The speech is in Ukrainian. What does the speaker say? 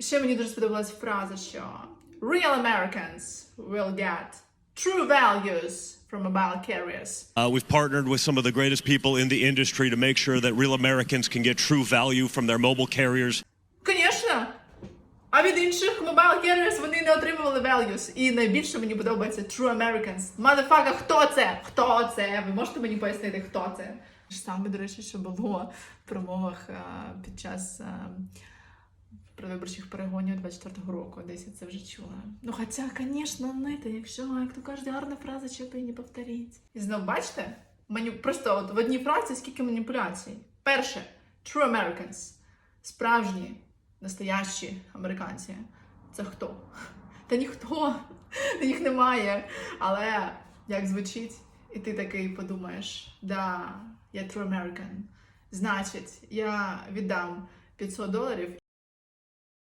Ще мені дуже сподобалась фраза, що Real Americans will get true values from mobile carriers. Uh, we've partnered with some of the greatest people in the industry to make sure that real Americans can get true value from their mobile carriers. Звісно. А від інших mobile carriers вони не отримували values. І найбільше мені подобається True Americans. Motherfucker, хто це? Хто це? Ви можете мені пояснити, хто це? Саме, до речі, що було в промовах е, під час е, предвиборчих перегонів 24-го року. Десь я це вже чула. Ну, хоча, звісно, нити, якщо, як то кажуть, гарна фраза, що ти не повторіть. І знов бачите? Маню... Просто от в одній фразі скільки маніпуляцій. Перше, True Americans. Справжні, настоящі американці. Це хто? Та ніхто, їх немає. Але як звучить, і ти такий подумаєш: да, я true American. Значить, я віддам 500 доларів